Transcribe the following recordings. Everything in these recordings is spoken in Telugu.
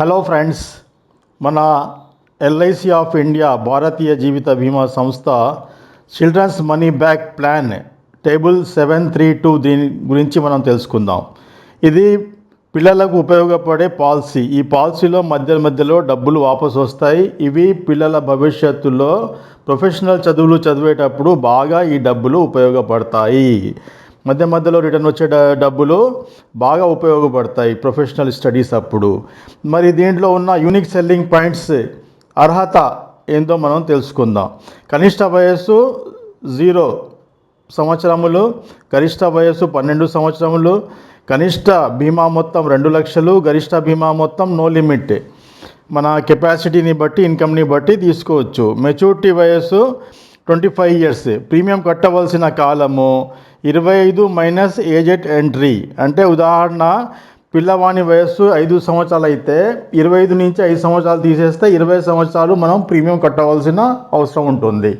హలో ఫ్రెండ్స్ మన ఎల్ఐసి ఆఫ్ ఇండియా భారతీయ జీవిత బీమా సంస్థ children's money back plan table seven three two దీని గురించి మనం తెలుసుకుందాం. ఇది పిల్లలకు ఉపయోగపడే పాలసీ. ఈ పాలసీలో మధ్య మధ్యలో డబ్బులు వాపసు వస్తాయి. ఇవి పిల్లల భవిష్యత్తులో ప్రొఫెషనల్ చదువులు చదివేటప్పుడు బాగా ఈ డబ్బులు ఉపయోగపడతాయి. మధ్య మధ్యలో రిటర్న్ వచ్చే డబ్బులు బాగా ఉపయోగపడతాయి ప్రొఫెషనల్ స్టడీస్ అప్పుడు. మరి దీంట్లో ఉన్న యూనిక్ సెల్లింగ్ పాయింట్స్ అర్హత ఏందో మనం తెలుసుకుందాం. కనిష్ట వయస్సు జీరో సంవత్సరములు గరిష్ట వయస్సు పన్నెండు సంవత్సరములు కనిష్ట బీమా మొత్తం రెండు లక్షలు గరిష్ట బీమా మొత్తం నో లిమిట్ మన కెపాసిటీని బట్టి ఇన్కమ్ని బట్టి తీసుకోవచ్చు. మెచ్యూరిటీ వయస్సు ట్వంటీ ఫైవ్ ఇయర్స్ ప్రీమియం కట్టవలసిన కాలము. ఇరవై ఐదు మైనస్ ఏజెట్ ఎంట్రీ అంటే ఉదాహరణ పిల్లవాని వయస్సు ఐదు సంవత్సరాలు అయితే ఇరవై ఐదు నుంచి ఐదు సంవత్సరాలు తీసేస్తే ఇరవై సంవత్సరాలు మనం ప్రీమియం కట్టవలసిన అవసరం ఉంటుంది.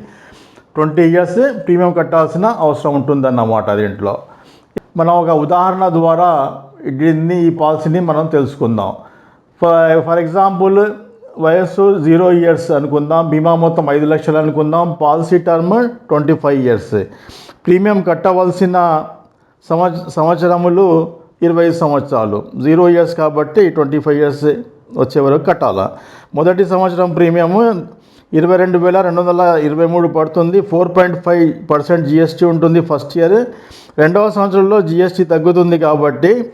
ట్వంటీ ఇయర్స్ ప్రీమియం కట్టాల్సిన అవసరం ఉంటుందన్నమాట దీంట్లో మనం ఒక ఉదాహరణ ద్వారా దీన్ని ఈ పాలసీని మనం తెలుసుకుందాం. ఫర్ ఫర్ ఎగ్జాంపుల్ వయస్సు జీరో ఇయర్స్ అనుకుందాం బీమా మొత్తం ఐదు లక్షలు అనుకుందాం policy term twenty five years. Premium కట్టవలసిన సంవత్స సంవత్సరములు ఇరవై ఐదు సంవత్సరాలు. జీరో ఇయర్స్ కాబట్టి ట్వంటీ ఫైవ్ ఇయర్స్ వచ్చే వరకు కట్టాలా? మొదటి సంవత్సరం ప్రీమియము ఇరవై రెండు వేల రెండు వందల ఇరవై మూడు పడుతుంది four point five percent GST ఉంటుంది ఫస్ట్ ఇయర్. రెండవ సంవత్సరంలో జిఎస్టీ తగ్గుతుంది కాబట్టి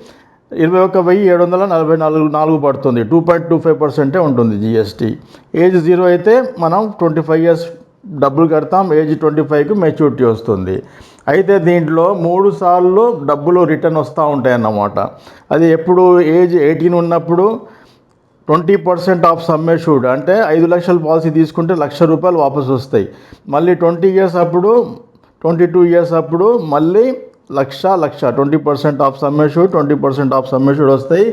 ఇరవై ఒక్క వెయ్యి ఏడు వందల నలభై నాలుగు నాలుగు పడుతుంది. టూ పాయింట్ టూ ఫైవ్ పర్సెంటే ఉంటుంది జిఎస్టీ ఏజ్ జీరో అయితే మనం ట్వంటీ ఫైవ్ ఇయర్స్ డబ్బులు కడతాం. ఏజ్ ట్వంటీ ఫైవ్కి మెచ్యూరిటీ వస్తుంది. అయితే దీంట్లో మూడు సార్లు డబ్బులు రిటర్న్ వస్తూ ఉంటాయన్నమాట. అది ఎప్పుడు ఏజ్ ఎయిటీన్ ఉన్నప్పుడు twenty percent of sum assured అంటే ఐదు లక్షల పాలసీ తీసుకుంటే లక్ష రూపాయలు వాపసు వస్తాయి. మళ్ళీ ట్వంటీ ఇయర్స్ అప్పుడు ట్వంటీ టూ ఇయర్స్ అప్పుడు మళ్ళీ lakh lakh. Twenty percent of sum assured twenty percent of sum assured వస్తాయి.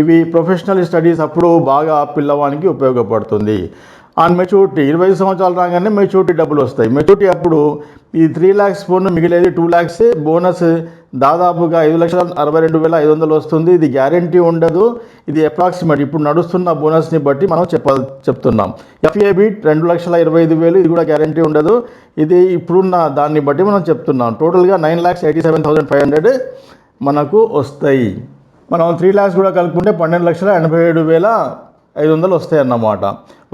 ఇవి ప్రొఫెషనల్ స్టడీస్ అప్పుడు బాగా పిల్లవానికి ఉపయోగపడుతుంది. ఆన్ మెచ్యూరిటీ ఇరవై సంవత్సరాలు రాగానే మెచ్యూరిటీ డబ్బులు వస్తాయి. మెచ్యూరిటీ అప్పుడు ఈ త్రీ ల్యాక్స్ ఫోన్ మిగిలేది టూ ల్యాక్స్ బోనస్ దాదాపుగా ఐదు లక్షల అరవై రెండు వేల ఐదు వందలు వస్తుంది. ఇది గ్యారంటీ ఉండదు. ఇది అప్రాక్సిమేట్ ఇప్పుడు నడుస్తున్న బోనస్ని బట్టి మనం చెప్ప చెప్తున్నాం. ఎఫ్ఏబి రెండు లక్షల ఇరవై ఐదు వేలు ఇది కూడా గ్యారంటీ ఉండదు. ఇది ఇప్పుడున్న దాన్ని బట్టి మనం చెప్తున్నాం. టోటల్గా nine lakhs eighty seven thousand five hundred మనకు వస్తాయి. మనం త్రీ ల్యాక్స్ కూడా కలుపుకుంటే పన్నెండు లక్షల ఎనభై ఏడు వేల ఐదు వందలు వస్తాయి అన్నమాట.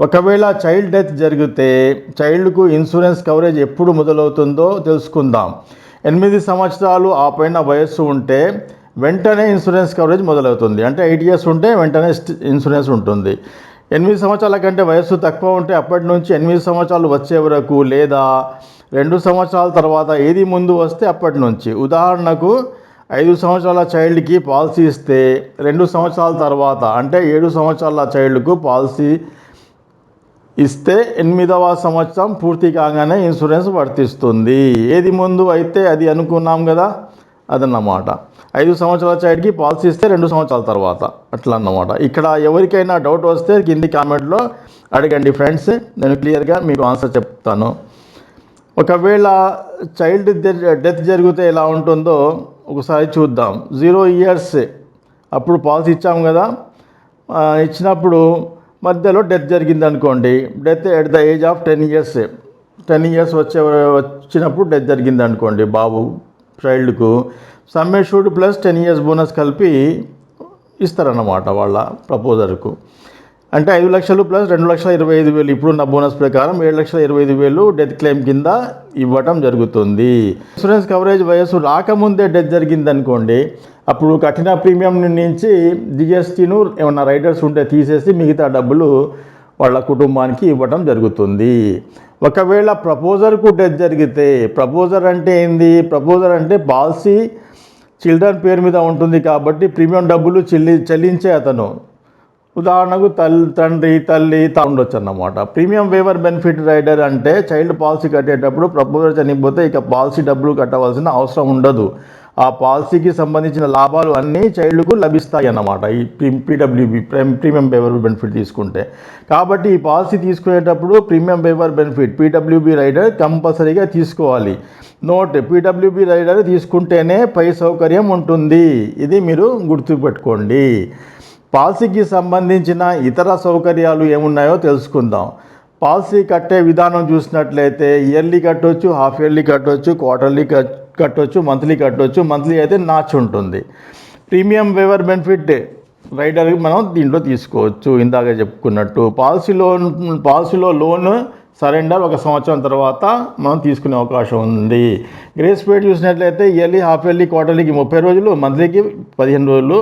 ఒకవేళ చైల్డ్ డెత్ జరిగితే చైల్డ్కు ఇన్సూరెన్స్ కవరేజ్ ఎప్పుడు మొదలవుతుందో తెలుసుకుందాం. ఎనిమిది సంవత్సరాలు ఆ పైన వయస్సు ఉంటే వెంటనే ఇన్సూరెన్స్ కవరేజ్ మొదలవుతుంది. అంటే ఎయిట్ ఇయర్స్ ఉంటే వెంటనే ఇన్సూరెన్స్ ఉంటుంది. ఎనిమిది సంవత్సరాల కంటే వయస్సు తక్కువ ఉంటే అప్పటి నుంచి ఎనిమిది సంవత్సరాలు వచ్చే వరకు లేదా రెండు సంవత్సరాల తర్వాత ఏది ముందు వస్తే అప్పటి నుంచి. ఉదాహరణకు ఐదు సంవత్సరాల చైల్డ్కి పాలసీ ఇస్తే రెండు సంవత్సరాల తర్వాత అంటే ఏడు సంవత్సరాల చైల్డ్కు పాలసీ ఇస్తే ఎనిమిదవ సంవత్సరం పూర్తి కాగానే ఇన్సూరెన్స్ వర్తిస్తుంది. ఏది ముందు అయితే అది అనుకున్నాం కదా? అదన్నమాట. ఐదు సంవత్సరాల చైల్డ్కి పాలసీ ఇస్తే రెండు సంవత్సరాల తర్వాత. అట్లా అన్నమాట ఇక్కడ ఎవరికైనా డౌట్ వస్తే కింది కామెంట్లో అడగండి ఫ్రెండ్స్. నేను క్లియర్గా మీకు ఆన్సర్ చెప్తాను. ఒకవేళ చైల్డ్ డెత్ జరిగితే ఎలా ఉంటుందో ఒకసారి చూద్దాం. Zero years. అప్పుడు పాలసీ ఇచ్చాము కదా? ఇచ్చినప్పుడు మధ్యలో డెత్ జరిగింది అనుకోండి death at the age of ten years ten years వచ్చే వచ్చినప్పుడు డెత్ జరిగింది అనుకోండి బాబు చైల్డ్కు sum assured plus ten years bonus కలిపి ఇస్తారన్నమాట వాళ్ళ ప్రపోజర్కు అంటే ఐదు లక్షలు ప్లస్ రెండు లక్షల ఇరవై ఐదు వేలు ఇప్పుడున్న బోనస్ ప్రకారం ఏడు లక్షల ఇరవై ఐదు వేలు డెత్ క్లెయిమ్ కింద ఇవ్వటం జరుగుతుంది. ఇన్సూరెన్స్ కవరేజ్ వయస్సు రాకముందే డెత్ జరిగింది అనుకోండి అప్పుడు కఠిన ప్రీమియం నుంచి జిఎస్టీను ఏమన్నా రైడర్స్ ఉంటే తీసేసి మిగతా డబ్బులు వాళ్ళ కుటుంబానికి ఇవ్వటం జరుగుతుంది. ఒకవేళ ప్రపోజర్కు డెత్ జరిగితే ప్రపోజర్ అంటే ఏంది? ప్రపోజర్ అంటే పాలసీ చిల్డ్రన్ పేరు మీద ఉంటుంది కాబట్టి ప్రీమియం డబ్బులు చెల్లి చెల్లించే అతను. ఉదాహరణకు తల్లి తండ్రి తల్లి తా ఉండొచ్చు అన్నమాట ప్రీమియం వేవర్ బెనిఫిట్ రైడర్ అంటే చైల్డ్ పాలసీ కట్టేటప్పుడు ప్రపోజర్ చనిపోతే ఇక పాలసీ డబ్బులు కట్టవలసిన అవసరం ఉండదు. ఆ పాలసీకి సంబంధించిన లాభాలు అన్నీ చైల్డ్కు లభిస్తాయి అన్నమాట ఈ పీడబ్ల్యూబీ ప్రీమియం వేవర్ బెనిఫిట్ తీసుకుంటే. కాబట్టి ఈ పాలసీ తీసుకునేటప్పుడు premium waiver benefit PWB rider కంపల్సరీగా తీసుకోవాలి. నోట్ పీడబ్ల్యూబీ రైడర్ తీసుకుంటేనే పై సౌకర్యం ఉంటుంది. ఇది మీరు గుర్తుపెట్టుకోండి. పాలసీకి సంబంధించిన ఇతర సౌకర్యాలు ఏమున్నాయో తెలుసుకుందాం. పాలసీ కట్టే విధానం చూసినట్లయితే ఇయర్లీ కట్టొచ్చు హాఫ్ ఇయర్లీ కట్టొచ్చు క్వార్టర్లీ కట్టొచ్చు మంత్లీ కట్టొచ్చు మంత్లీ అయితే నాచ్ ఉంటుంది. ప్రీమియం వేవర్ బెనిఫిట్ రైడర్ మనం దీంట్లో తీసుకోవచ్చు ఇందాక చెప్పుకున్నట్టు. పాలసీ లోన్ పాలసీలో లోన్ సరెండర్ ఒక సంవత్సరం తర్వాత మనం తీసుకునే అవకాశం ఉంది. గ్రేస్ పీరియడ్ చూసినట్లయితే ఇయర్లీ హాఫ్ ఇయర్లీ క్వార్టర్లీకి ముప్పై రోజులు మంత్లీకి పదిహేను రోజులు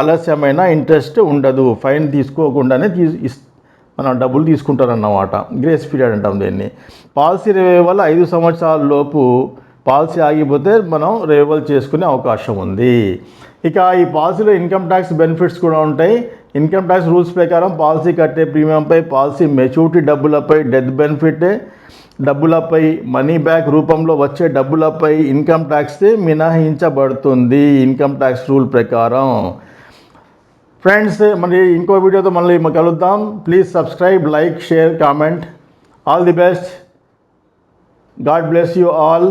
ఆలస్యమైన ఇంట్రెస్ట్ ఉండదు. ఫైన్ తీసుకోకుండానే తీ మనం డబ్బులు తీసుకుంటారన్నమాట గ్రేస్ పీరియడ్ అంటాం దీన్ని. పాలసీ రివైవల్ ఐదు సంవత్సరాల లోపు పాలసీ ఆగిపోతే మనం రివైవల్ చేసుకునే అవకాశం ఉంది. ఇక ఈ పాలసీలో ఇన్కమ్ ట్యాక్స్ బెనిఫిట్స్ కూడా ఉంటాయి. ఇన్కమ్ ట్యాక్స్ రూల్స్ ప్రకారం పాలసీ కట్టే ప్రీమియంపై పాలసీ మెచ్యూరిటీ డబ్బులపై డెత్ బెనిఫిట్ డబ్బులపై మనీ బ్యాక్ రూపంలో వచ్చే డబ్బులపై ఇన్కమ్ ట్యాక్స్ మినహాయించబడుతుంది. ఇన్కమ్ ట్యాక్స్ రూల్ ప్రకారం. ఫ్రెండ్స్ మరి ఇంకో వీడియోతో మళ్ళీ కలుద్దాం please subscribe like share comment all the best God bless you all